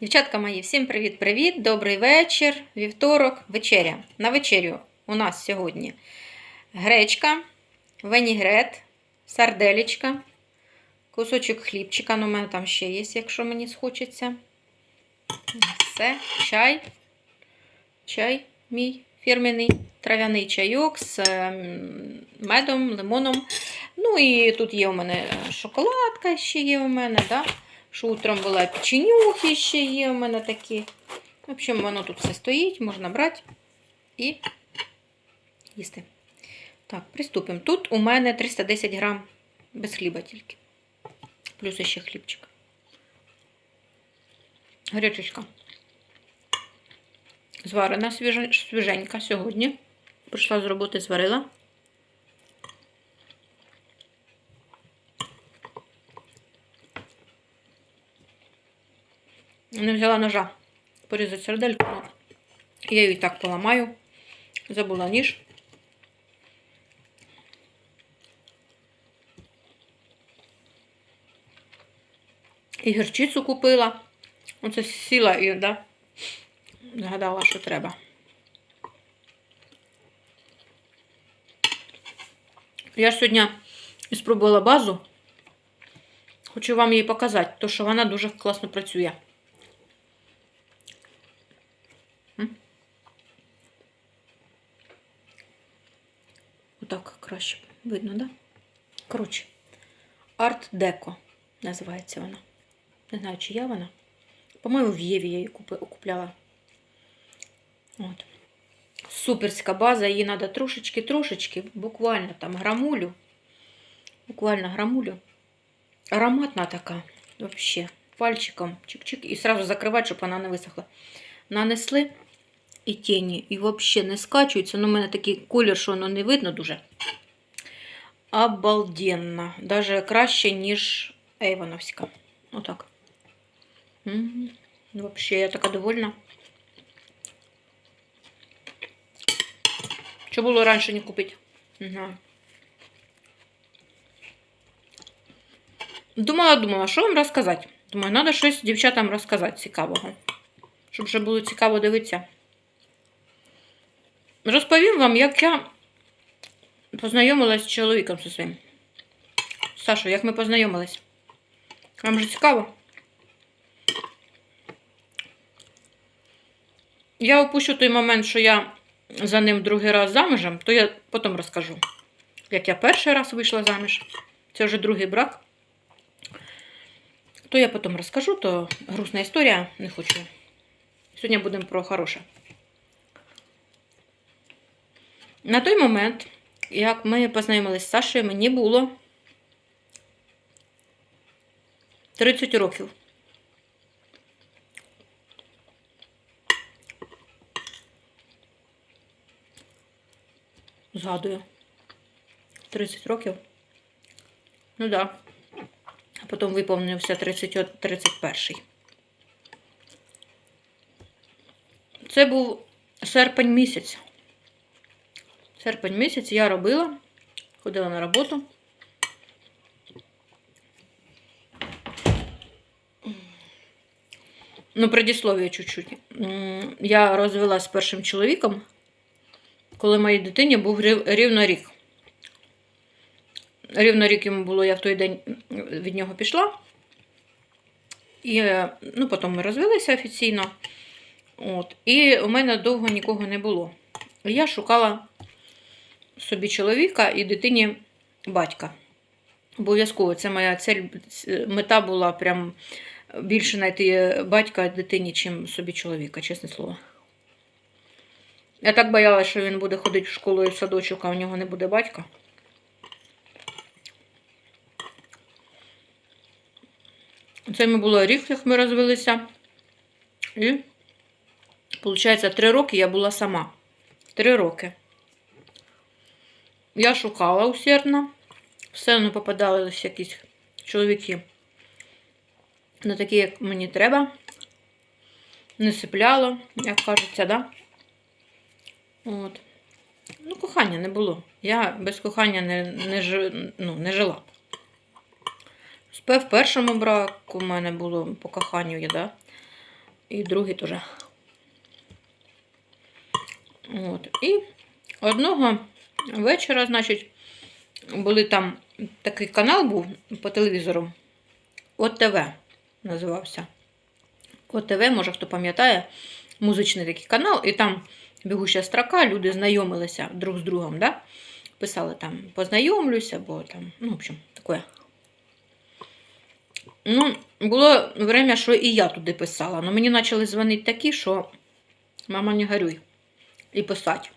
Дівчатка мої, всім привіт-привіт! Добрий вечір, вівторок, вечеря. На вечерю у нас сьогодні гречка, венігрет, сарделічка, кусочок хлібчика. Ну, у мене там ще є, якщо мені схочеться. Все, чай. Чай мій фірменний трав'яний чайок з ем, медом, лимоном. Ну і тут є у мене шоколадка ще є у мене, да? Що утром була печенюхи ще є у мене такі. В общем, воно тут все стоїть, можна брати і їсти. Так, приступимо. Тут у мене 310 грам без хліба тільки. Плюс ще хлібчик. Гречечка. Зварена свіженька сьогодні. Прийшла з роботи, зварила. Не взяла ножа порізати сердельку. Ну, я її так поламаю. Забула ніж. І гірчицю купила. Оце сіла і да, згадала, що треба. Я сьогодні спробувала базу. Хочу вам її показати, тому що вона дуже класно працює. Отак краще видно, да? Коротше, Арт Деко називається вона. Не знаю, чи я вона. По-моєму, в Єві я її купляла. От. Суперська база, її треба трошечки-трошечки, буквально там грамулю. Буквально грамулю. Ароматна така, вообще. Пальчиком чик-чик. І сразу закривати, щоб вона не висохла. Нанесли і тіні, і взагалі не скачуються. Ну, у мене такий колір, що воно не видно дуже. Обалденно. Даже краще, ніж Ейвоновська. Отак. Вообще, я така довольна. Що було раніше не? Не знаю. Думала, думала, що вам розказати? Думаю, треба щось дівчатам розказати цікавого. Щоб вже було цікаво дивитися. Розповім вам, як я познайомилась з чоловіком зі своїм. Саша, як ми познайомились? Вам же цікаво? Я опущу той момент, що я за ним другий раз замужем, то я потім розкажу. Як я перший раз вийшла заміж. Це вже другий брак. То я потім розкажу, то грустна історія, не хочу. Сьогодні будемо про хороше. На той момент, як ми познайомилися з Сашею, мені було 30 років. Згадую. 30 років. Ну так. Да. А потім виповнився 30, 31. Це був серпень місяць. Серпень місяць я робила, ходила на роботу. Ну, предисловие чуть-чуть. Я розвелась з першим чоловіком, коли моїй дитині був рів- рівно рік. Рівно рік йому було, я в той день від нього пішла. І е, ну, потім ми розвелися офіційно. От. І у мене довго нікого не було. Я шукала собі чоловіка і дитині батька. Обов'язково це моя цель, мета була прям більше знайти батька дитині, чим собі чоловіка, чесне слово. Я так боялася, що він буде ходити в школу і в садочок, а у нього не буде батька. Це ми було рік, як ми розвелися. І, виходить, три роки я була сама. Три роки. Я шукала усердно. Все одно попадались якісь чоловіки. Не такі, як мені треба. Не сипляло, як кажеться, да? От. Ну, кохання не було. Я без кохання не, не, жи- ну, не жила. В першому браку в мене було по коханню, я, да? і другий теж. От. І одного вечора, значить, були там такий канал був по телевізору. ОТВ називався. ОТВ, може хто пам'ятає, музичний такий канал, і там бігуща строка, люди знайомилися друг з другом, да? писали там познайомлюся, або там, ну, в общем, таке. Ну, було время, що і я туди писала. але мені почали дзвонити такі, що мама не горюй. І писати.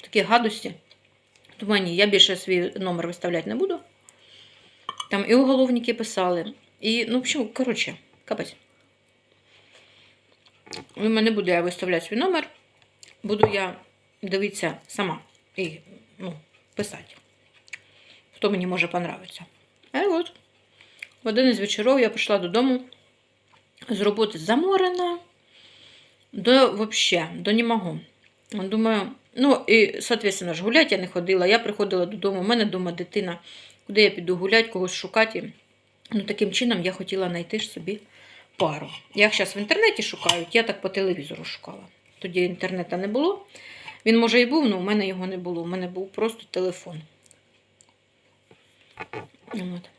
Такі гадості. Думаю, ні, я більше свій номер виставляти не буду. Там і уголовники писали. І, ну, в общем, коротше, капець. У мене буде я виставляти свій номер. Буду я дивитися сама і ну, писати. Хто мені може понравиться. А от. В один із вечорів я прийшла додому з роботи заморена. До вообще, до не можу. Думаю, ну і, соответственно, ж гуляти я не ходила. Я приходила додому, у мене вдома дитина, куди я піду гуляти, когось шукати. Ну, таким чином я хотіла знайти ж собі пару. Як зараз в інтернеті шукають, я так по телевізору шукала. Тоді інтернету не було. Він, може, і був, але у мене його не було. У мене був просто телефон. От.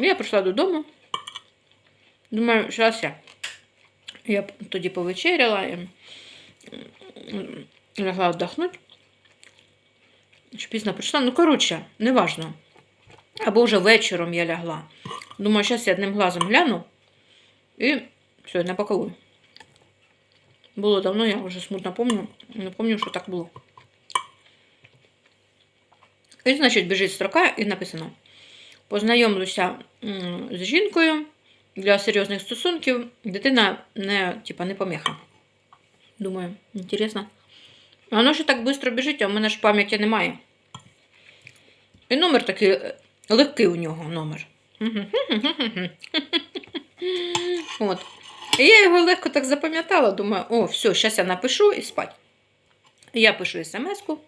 Я прийшла додому. Думаю, зараз я. Я тоді повечеряла і лягла віддохнути. Чи пізно прийшла. Ну, коротше, неважно. Або вже вечором я лягла. Думаю, зараз я одним глазом гляну і все, не пакую. Було давно, я вже смутно пам'ятаю. Не пам'ятаю, що так було. І, значить, біжить строка і написано. Познайомлюся з жінкою для серйозних стосунків. Дитина не, типа, не поміха. Думаю, інтересно. Воно ще так швидко біжить, а в мене ж пам'яті немає. І номер такий е, легкий у нього номер. От. І я його легко так запам'ятала, думаю, о, все, зараз я напишу і спать. Я пишу смс-ку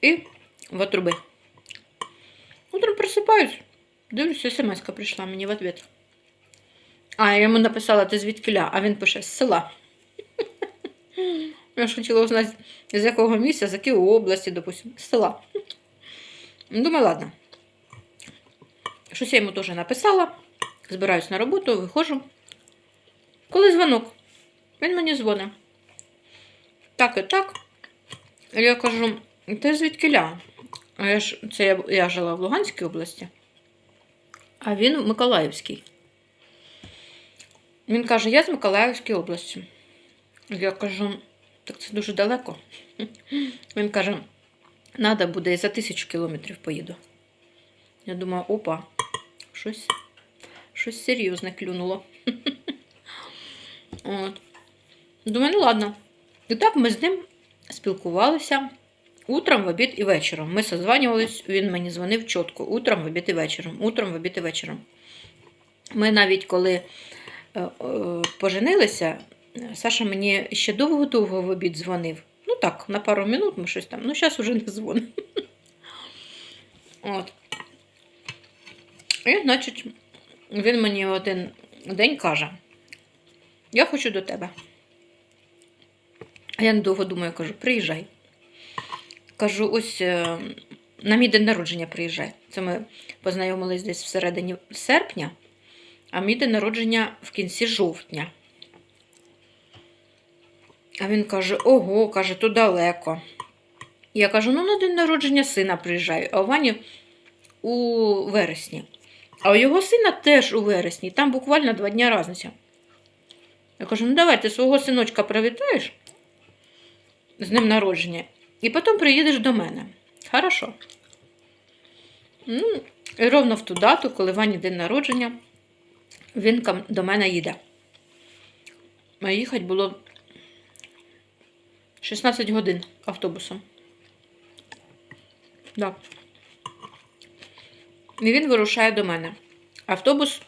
і в отруби. Утром просипаюсь, дивлюся, смс-ка прийшла мені в ответ. А, я йому написала, ти звідкиля, а він пише з села. Я ж хотіла узнати, з якого місця, з якої області, допустим, з села. Думаю, ладно. Щось я йому теж написала. Збираюсь на роботу, виходжу. Коли дзвонок, він мені дзвонить. Так і так. Я кажу, ти звідкиля? А я ж це я, я жила в Луганській області, а він в Миколаївській. Він каже, я з Миколаївської області. Я кажу, так це дуже далеко. Він каже, треба буде і за тисячу кілометрів поїду. Я думаю, опа, щось, щось серйозне клюнуло. От. Думаю, ну ладно. І так ми з ним спілкувалися утром, в обід і вечором. Ми созванювались, він мені дзвонив чітко. Утром, в обід і вечором. Утром, в обід і вечором. Ми навіть коли поженилися, Саша мені ще довго-довго в обід дзвонив. Ну так, на пару минут ми щось там. Ну, зараз вже не дзвонить. От. І, значить, він мені один день каже: Я хочу до тебе. А я недовго думаю, кажу, приїжджай. Кажу, ось е, на мій день народження приїжджай. Це ми познайомились десь всередині серпня, а мій день народження в кінці жовтня. А він каже: ого, каже, то далеко. Я кажу: ну на день народження сина приїжджаю, а у Вані у вересні. А у його сина теж у вересні, там буквально два дні різниця. Я кажу: ну давай ти свого синочка привітаєш з ним народження, і потім приїдеш до мене. Хорошо. Ну, і ровно в ту дату, коли Вані день народження, він до мене їде. А їхати було 16 годин автобусом. Да. І він вирушає до мене. Автобус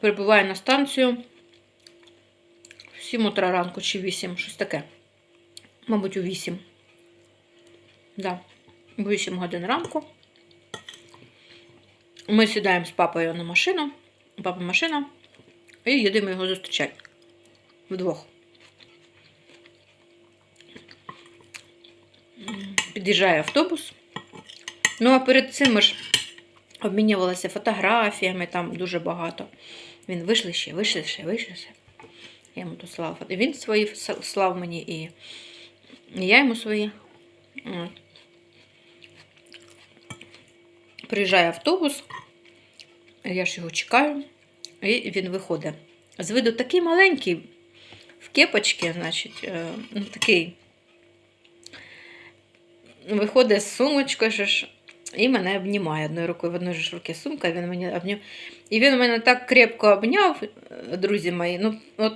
прибуває на станцію в 7 утра ранку чи 8, щось таке. Мабуть, у 8. Да. У 8 годин ранку. Ми сідаємо з папою на машину, папа машина, і їдемо його зустрічати. Вдвох. Під'їжджає автобус. Ну, а перед цим ми ж обмінювалися фотографіями, там дуже багато. Він вийшли ще, вийшли ще, вийшли ще. Я йому то слав. Він свої слав мені і, я йому свої. Приїжджає автобус, я ж його чекаю, і він виходить. З виду такий маленький, в кепочці, значить, е, ну, такий. Виходить з сумочкою ж, і мене обнімає одною рукою, в одній ж руці сумка, він мені обняв. І він мене так крепко обняв, е, друзі мої. Ну, от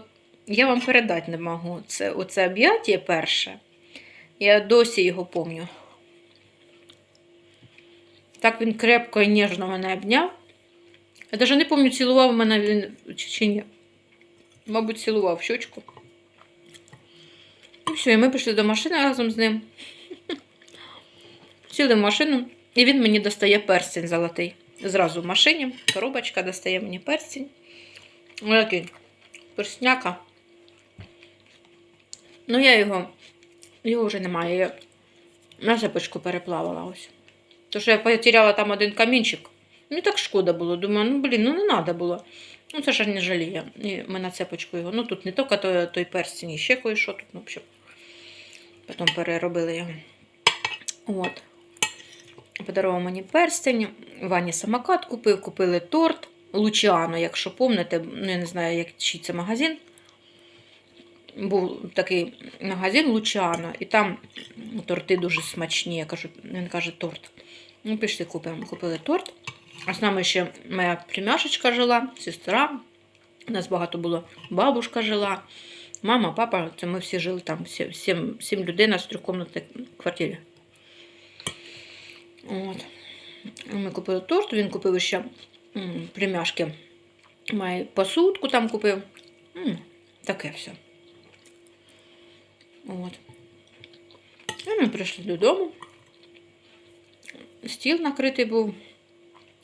я вам передати не можу. Це оце об'яття перше. Я досі його пам'ятаю. Так він крепко і ніжно мене обняв. Я навіть не пам'ятаю, цілував мене він чи, чи ні. Мабуть, цілував щочку. І все, і ми пішли до машини разом з ним. Сіли в машину, і він мені достає перстень золотий. Зразу в машині. Коробочка достає мені перстень. Який перстняка. Ну, я його. Його вже немає. Я на цепочку переплавала ось. Тому що я потеряла там один камінчик. Мені так шкода було. Думаю, ну блін, ну не треба було. Ну це ж не жаліє. І ми на цепочку його. Ну тут не тільки той, той перстень, і ще кое-що тут, ну, взагалі. Потім переробили його. От. Подарував мені перстень. Вані самокат купив, купили торт. Лучіано, якщо помните, ну я не знаю, як чий це магазин. Був такий магазин Лучіано, і там торти дуже смачні. Я кажу, він каже, торт. Ну, пішли купимо. Купили торт. А з нами ще моя племяшечка жила, сестра. У нас багато було. Бабушка жила, мама, папа. Це ми всі жили там, сім, сім, людей на трьохкомнатній квартирі. От. Ми купили торт, він купив ще племяшки. Має посудку там купив. М, таке все. От. І ми прийшли додому. Стіл накритий був.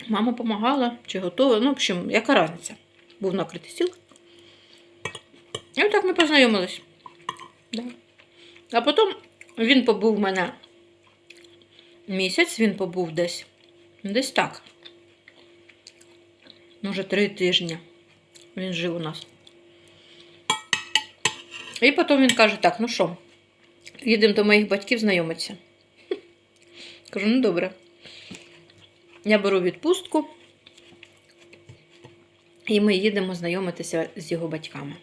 Мама допомагала, чи готова. Ну, в общем, яка разниця? Був накритий стіл. І отак ми познайомились. Да. А потім він побув в мене місяць, він побув десь. Десь так. Може, три тижні. Він жив у нас. І потім він каже: так, ну що, їдемо до моїх батьків знайомитися. Кажу, ну добре. Я беру відпустку, і ми їдемо знайомитися з його батьками.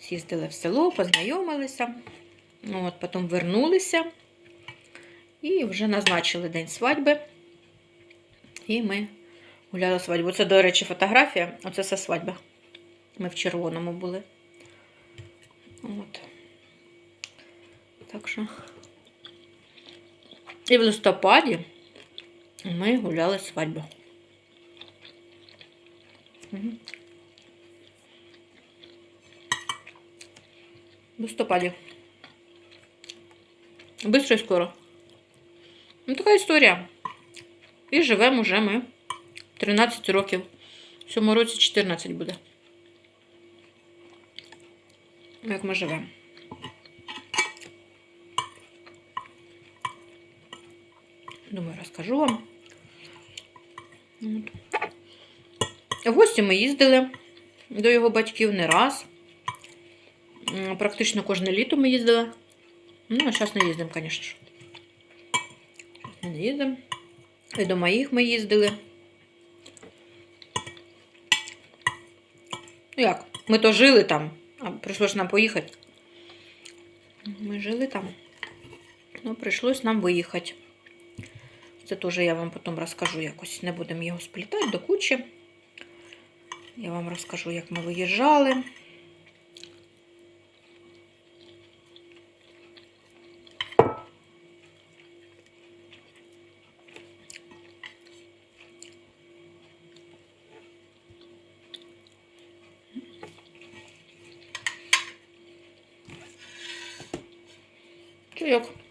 З'їздили в село, познайомилися, от, потім вернулися і вже назначили день свадьби. І ми гуляли свадьбу. Це, до речі, фотографія. Оце все свадьба. Ми в червоному були. От. Так що. І в листопаді ми гуляли свадьбу. В листопаді. Бистро і скоро. Ну, така історія. І живемо вже ми 13 років. В цьому році 14 буде. Як ми живемо. Думаю, розкажу вам. В гості ми їздили до його батьків не раз. Практично кожне літо ми їздили. Ну, а зараз не їздимо, звісно. Не їздимо. І до моїх ми їздили. Ну як? Ми то жили там, а прийшлось нам поїхати. Ми жили там. Ну, прийшлось нам виїхати. Це теж я вам потім розкажу якось. Не будемо його сплітати до кучі. Я вам розкажу, як ми виїжджали. Чайок.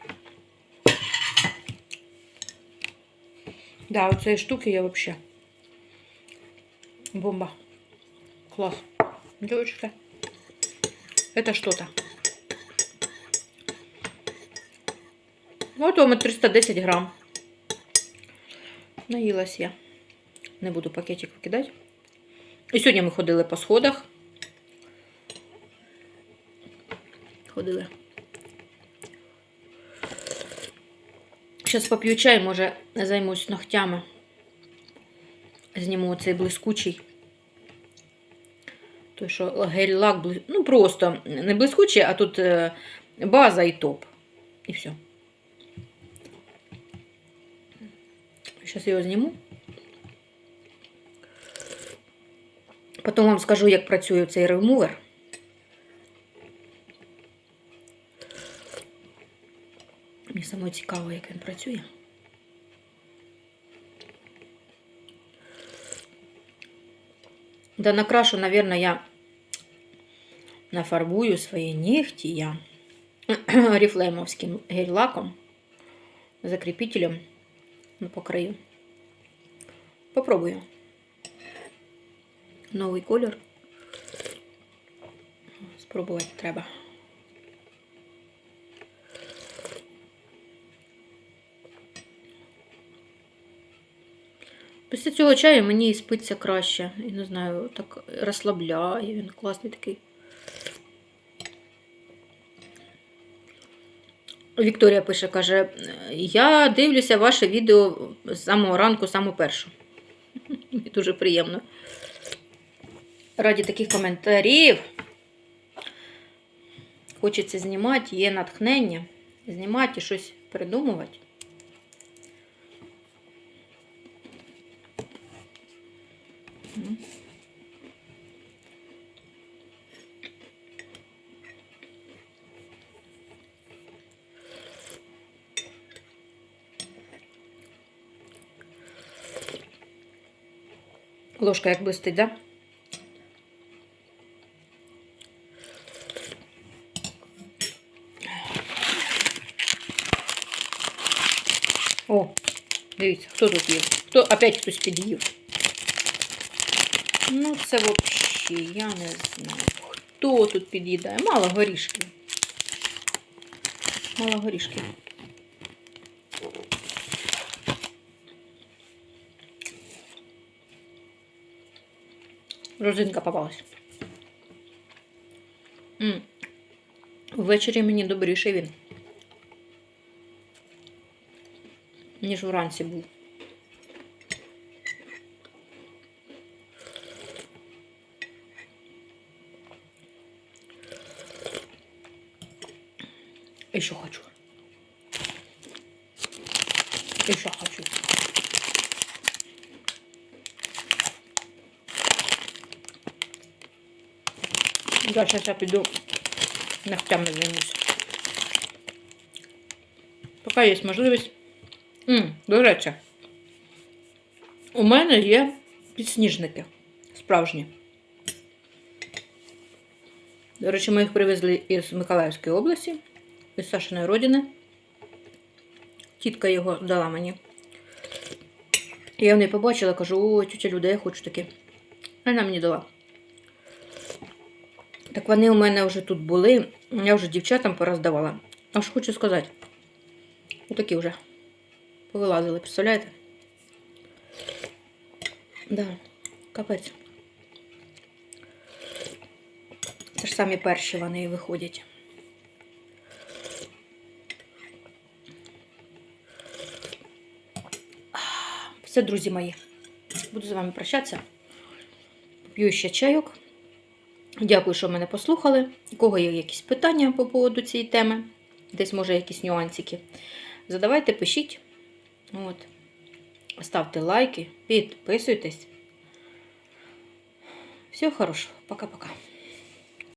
Да, оцеї штуки я вообще. Бомба. Класс. Девочка. Это что-то. Вот вам 310 грам. Наїлась я. Не буду пакетик викидати. І сьогодні ми ходили по сходах. Ходили. Зараз поп'ю чай, може, займусь ногтями. Зніму цей блискучий. Той, що гель-лак, ну просто не блискучий, а тут е, база і топ. І все. Зараз його зніму. Потім вам скажу, як працює цей ремувер. Мені цікаво, як він працює. Да накрашу, наверное, я нафарбую свої нігті я ріфлеймовським гель-лаком, закріпителем ну, покрию. Попробую. Новий колір. Спробувати треба. Після цього чаю мені і спиться краще. І не знаю, так розслабляє, він класний такий. Вікторія пише, каже, я дивлюся ваше відео з самого ранку, саму першу. Мені дуже приємно. Раді таких коментарів. Хочеться знімати, є натхнення. Знімати і щось придумувати. Ложка як блистить, да? О, дивіться, хто тут їв? Хто опять хтось під'їв? Ну, це взагалі, я не знаю. Хто тут під'їдає? Мало горішків. Мало горішків. Розинка попалась. Ввечері мені добріше він. Ніж вранці був. Еще хочу. Еще хочу. Я зараз я піду ногтями займуся. Поки є можливість. До речі, у мене є підсніжники справжні. До речі, ми їх привезли із Миколаївської області, із Сашиної родини. Тітка його дала мені. Я в неї побачила, кажу, ой, тетя Люда, я хочу таке. Вона мені дала. Так вони у мене вже тут були. Я вже дівчатам пороздавала. Аж хочу сказати. Отакі вже повилазили, представляєте? Да, капець. Це ж самі перші вони виходять. Все, друзі мої. Буду з вами прощатися. П'ю ще чайок. Дякую, що мене послухали. У кого є якісь питання по поводу цієї теми, десь, може, якісь нюансики. Задавайте, пишіть. От. Ставте лайки, підписуйтесь. Всього хорошого. Пока-пока.